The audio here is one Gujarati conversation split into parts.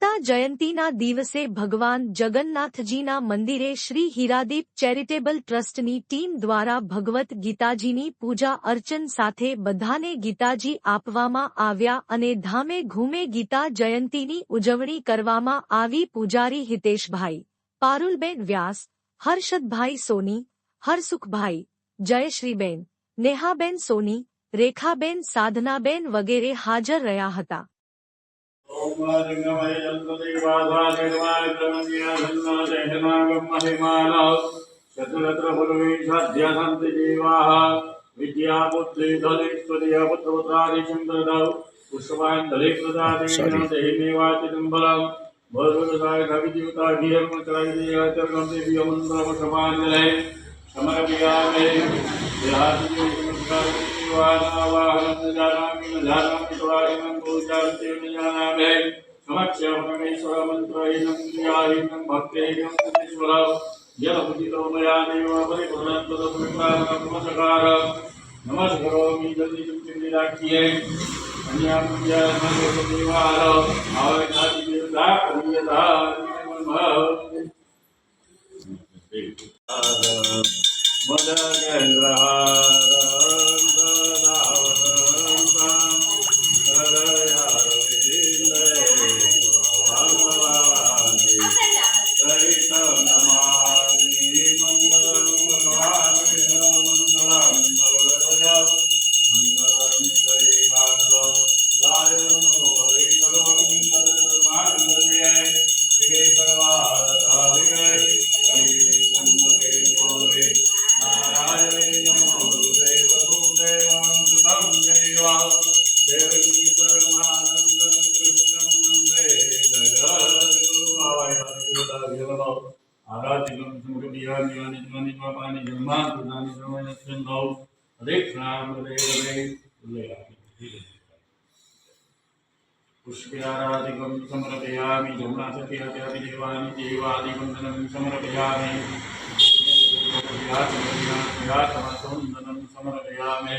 ગીતા જયંતીના દિવસે ભગવાન જગન્નાથજીના મંદિરે શ્રી હીરાદીપ ચેરિટેબલ ટ્રસ્ટની ટીમ દ્વારા ભગવત ગીતાજીની પૂજા અર્ચન સાથે બધાને ગીતાજી આપવામાં આવ્યા અને ધામે ઘૂમે ગીતા જયંતીની ઉજવણી કરવામાં આવી પૂજારી હિતેશભાઈ, પારુલબેન વ્યાસ, હર્ષદભાઈ સોની, હરસુખભાઈ, જયશ્રીબેન, નેહાબેન સોની, રેખાબેન સાધનાબેન વગેરે હાજર રહ્યા હતા. चतुरत्रफलवीषाध्यासन्ति जीवाः विद्यापुत्रीधलेश्वर्यपुत्रपुत्रादिशङ्करदौ पुष्पाञ्जलिप्रदादेवाचिदम्बलम् भगवताय कविजीवता धीयर्मचरणं देवीयमन्त्रमसमाञ्जले समर्पयामे देहादिदेवी वाहनं जानामि न जानामि त्वायनं पूजान्तेन जानामे समक्षमगणेश्वरमन्त्रैनं क्रियायनं भक्तेयं सुरेश्वर यदमुदितो मया देव परिपुरन्तदपुरिप्राणमसकार नमस्करोमि जल्दिं चिन्तिराख्ये अन्यामुद्यानदेवार आवनादिदेवता प्रियता मदगन्द्रः પાપાની જન્માન પ્રદાની સમય સંભવ હરેક નામ હરે હરે લે પુષ્પારાધિકમ સમર્પયામિ જમના સત્ય અત્યાદિ દેવાની દેવાદિવંદનમ સમર્પયામિ યાતમસોંદનમ સમર્પયામિ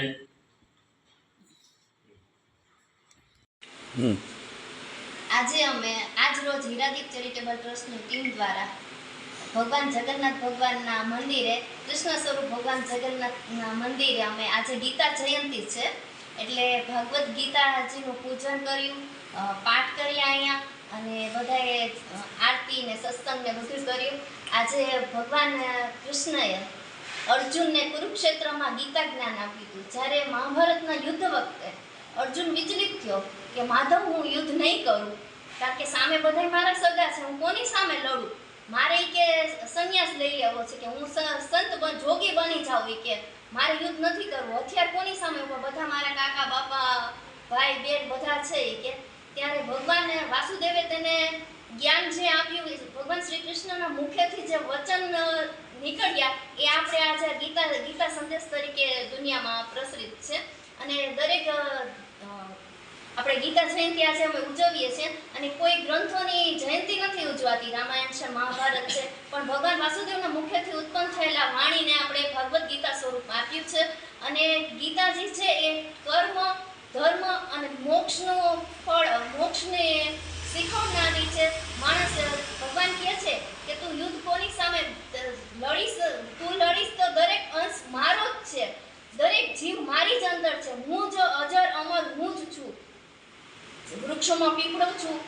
આજે અમે આજ રોજ હીરાદીપ ચેરિટેબલ ટ્રસ્ટની ટીમ દ્વારા ભગવાન જગન્નાથ ભગવાનના મંદિરે, કૃષ્ણ સ્વરૂપ ભગવાન જગન્નાથના મંદિરે અમે આજે ગીતા જયંતી છે. એટલે ભગવદ્ ગીતાજીનું પૂજન કર્યું પાઠ કર્યા અહીંયા, અને બધાએ આરતી ને સત્સંગ બધું કર્યું. આજે ભગવાન કૃષ્ણએ અર્જુનને કુરુક્ષેત્રમાં ગીતા જ્ઞાન આપ્યું હતું. જ્યારે મહાભારતના યુદ્ધ વખતે અર્જુન વિચલિત થયો કે, માધવ, હું યુદ્ધ નહીં કરું, કારણ કે સામે બધાય મારા સગા છે, હું કોની સામે લડું? મારે કે સંન્યાસ લઈ લેવો છે કે હું સંત બન- જોગી બની જાઉં એ કે મારે યુદ્ધ નથી કરવું. હથિયાર કોની સામે બધા મારા કાકા, બાપા, ભાઈ, બેન બધા છે એ કે. ત્યારે ભગવાન વાસુદેવે તેને જ્ઞાન જે આપ્યું ભગવાન શ્રી કૃષ્ણના મુખેથી જે વચન નીકળ્યા, એ આપણે આજે ગીતા ગીતા સંદેશ તરીકે દુનિયામાં પ્રસરિત છે. અને દરેક આપણે ગીતા જયંતિ આજે અમે ઉજવીએ છીએ અને કોઈ ગ્રંથોની જયંતિ નથી ઉજવાતી. રામાયણ છે, મહાભારત છે, પણ ભગવાન વાસુદેવના મુખ્યથી ઉત્પન્ન થયેલા વાણીને આપણે ભગવદ્ ગીતા સ્વરૂપમાં આપ્યું છે. અને ગીતાજી છે એ કર્મ, ધર્મ અને મોક્ષનું ફળ, મોક્ષને શીખવનારી છે. માણસ ભગવાન કહે છે કે તું યુદ્ધ કોની સામે લડીશ? તું લડીશ તો દરેક અંશ મારો જ છે દરેક જીવ મારી જ અંદર છે હું જ અજર અમર હું જ છું વૃક્ષોમાં પીપળો છું.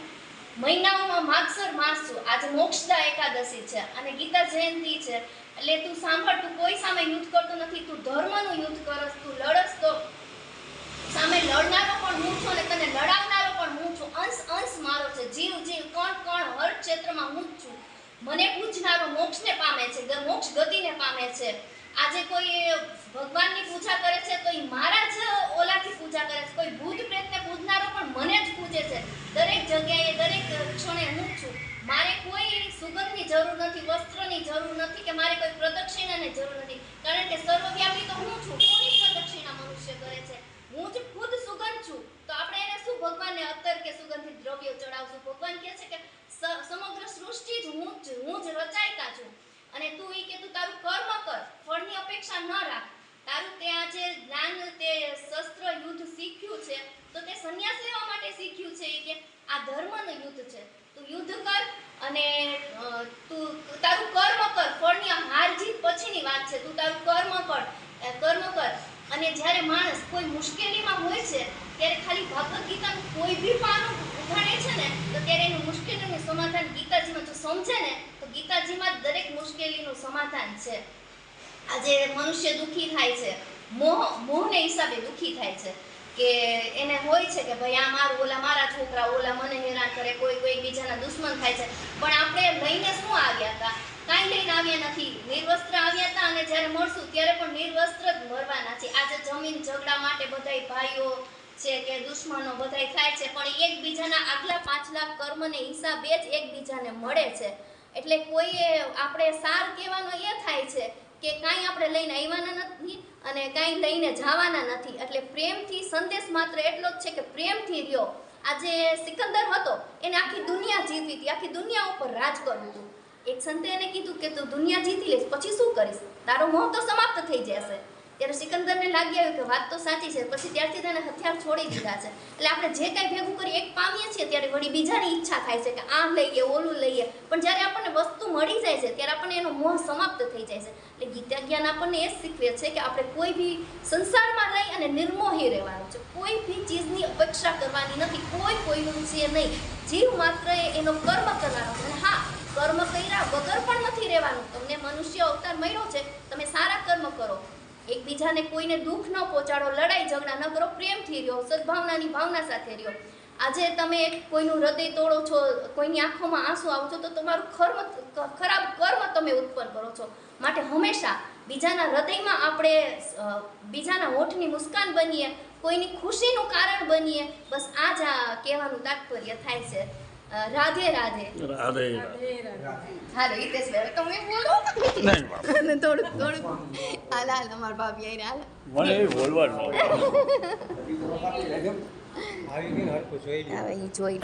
મહિનાઓમાં માગસર માસ છું આજે મોક્ષદા એકાદશી છે અને ગીતા જયંતિ છે. એટલે તું સાંભળ, તું કોઈ સામે યુદ્ધ કરતો નથી. તું ધર્મનું યુદ્ધ કરસ, તું લડસ તો. સામે લડનારો પણ હું છું અને તને લડાવનારો પણ હું છું. અંશ અંશ મારો છે. જીવ જીવ, કણ કણ, હર ક્ષેત્રમાં હું છું. મને પૂછનારો મોક્ષને પામે છે. મોક્ષ ગતિને પામે છે. આજે કોઈ ભગવાનની પૂજા કરે છે, તો એ મારા જ ઓલાથી પૂજા કરે છે. કોઈ ભૂત પ્રેતને પૂજનારો પણ મને જ પૂજે છે. દરેક જગ્યાએ, દરેક ક્ષણે હું છું. મારે કોઈ સુગંધની જરૂર નથી, વસ્ત્રની જરૂર નથી કે મારે કોઈ પ્રદક્ષિણાની જરૂર નથી. કારણ કે સર્વવ્યાપી તો હું છું. કોની પ્રદક્ષિણા મનુષ્ય કરે છે? હું જ ખુદ સુગંધ છું. તો આપણે એને શું ભગવાનને અત્તર કે સુગંધિત દ્રવ્યો ચડાવશું? ભગવાન કહે છે કે સમગ્ર સૃષ્ટિ જ હું જ હું જ રચાયતા છું. અને તું ઈ કે તું તારું કર્મ કર, ફળની અપેક્ષા ન રાખ. તારું તે આજે જ્ઞાન, તે શસ્ત્ર યુદ્ધ શીખ્યું છે, તો તે સંન્યાસ લેવા માટે શીખ્યું છે કે આ ધર્મનું યુદ્ધ છે. તું યુદ્ધ કર અને તું તારું કર્મ કર, ફળની આ હાર જીત પછીની વાત છે. તું તારું કર્મ કર કર્મ કર. અને જ્યારે માણસ કોઈ મુશ્કેલીમાં હોય છે, ત્યારે ખાલી ભગવદ્ ગીતાનું કોઈ બી પાનું ઉઘાડે છે ને, તો ત્યારે એનું મુશ્કેલીનું સમાધાન ગીતાજીમાં જો સમજે ને ગીતાજીમાં દરેક મુશ્કેલીનું સમાધાન છે. આજે મનુષ્ય દુઃખી થાય છે. મોહ, મોહને હિસાબે દુઃખી થાય છે કે એને હોય છે કે ભાઈ આ મારું, ઓલા મારા છોકરા, ઓલા મને હેરાન કરે, કોઈ કોઈ બીજાના દુશ્મન થાય છે. પણ આપણે લઈને શું આવ્યા હતા? કાંઈ લઈને આવ્યા નથી. નિર્વસ્ત્ર આવ્યા હતા અને જ્યારે મળશું ત્યારે પણ નિર્વસ્ત્ર જ મરવાના છે. આજે જમીન ઝઘડા માટે બધાય ભાઈઓ છે કે દુશ્મનો બધાય થાય છે, પણ એકબીજાના આગલા પાછલા કર્મને હિસાબે જ એકબીજાને મળે છે. એટલે કોઈએ આપણે સાર કહેવાનો એ થાય છે કે કાંઈ આપણે લઈને આવવાના નથી અને કાંઈ લઈને જવાના નથી. એટલે પ્રેમથી સંદેશ માત્ર એટલો જ છે કે પ્રેમથી રહ્યો. આજે સિકંદર હતો, એને આખી દુનિયા જીતવી હતી, આખી દુનિયા ઉપર રાજ કર્યું હતું. એક સંતે એને કીધું કે તું દુનિયા જીતી લઈશ, પછી શું કરીશ? તારો મોહ તો સમાપ્ત થઈ જશે. ત્યારે સિકંદરને લાગી આવ્યું કે વાત તો સાચી છે, પછી ત્યારથી તેને હથિયાર છોડી દીધા છે. એટલે આપણે જે કાંઈ ભેગું કરી એક પામીએ છીએ, ત્યારે વળી બીજાની ઈચ્છા થાય છે કે આ લઈએ, ઓલું લઈએ. પણ જ્યારે આપણને વસ્તુ મળી જાય છે, ત્યારે આપણને એનો મોહ સમાપ્ત થઈ જાય છે. એટલે ગીતા જ્ઞાન આપણને એ શીખવે છે કે આપણે કોઈ બી સંસારમાં લઈ અને નિર્મોહી રહેવાનું છે. કોઈ બી ચીજની અપેક્ષા કરવાની નથી. કોઈ કોઈનું છે નહીં. જીવ માત્ર એનો કર્મ કરવાનો અને હા, કર્મ કર્યા વગર પણ નથી રહેવાનું. તમને મનુષ્ય અવતાર મળ્યો છે. તમે સારા કર્મ કરો. એકબીજાને કોઈને દુઃખ ન પહોંચાડો, લડાઈ, ઝઘડા ન કરો, પ્રેમથી રહ્યો, સદભાવનાની ભાવના સાથે રહ્યો. આજે તમે કોઈનું હૃદય તોડો છો, કોઈની આંખોમાં આંસુ આવો છો, તો તમારું કર્મ, ખરાબ કર્મ તમે ઉત્પન્ન કરો છો. માટે હંમેશા બીજાના હૃદયમાં આપણે બીજાના હોઠની મુસ્કાન બનીએ, કોઈની ખુશીનું કારણ બનીએ. બસ આ જ કહેવાનું તાત્પર્ય થાય છે. રાધે રાધે. રાધે હાલો હિતેશ ભાઈ તમે બોલો? નહીં બાપ. થોડું થોડુંક હાલ હાલ અમાર ભાભી આઈને હાલ. મને બોલવાનું આવી ગઈ ને હરખું જોઈ લ્યો. હવે ઈ જોઈ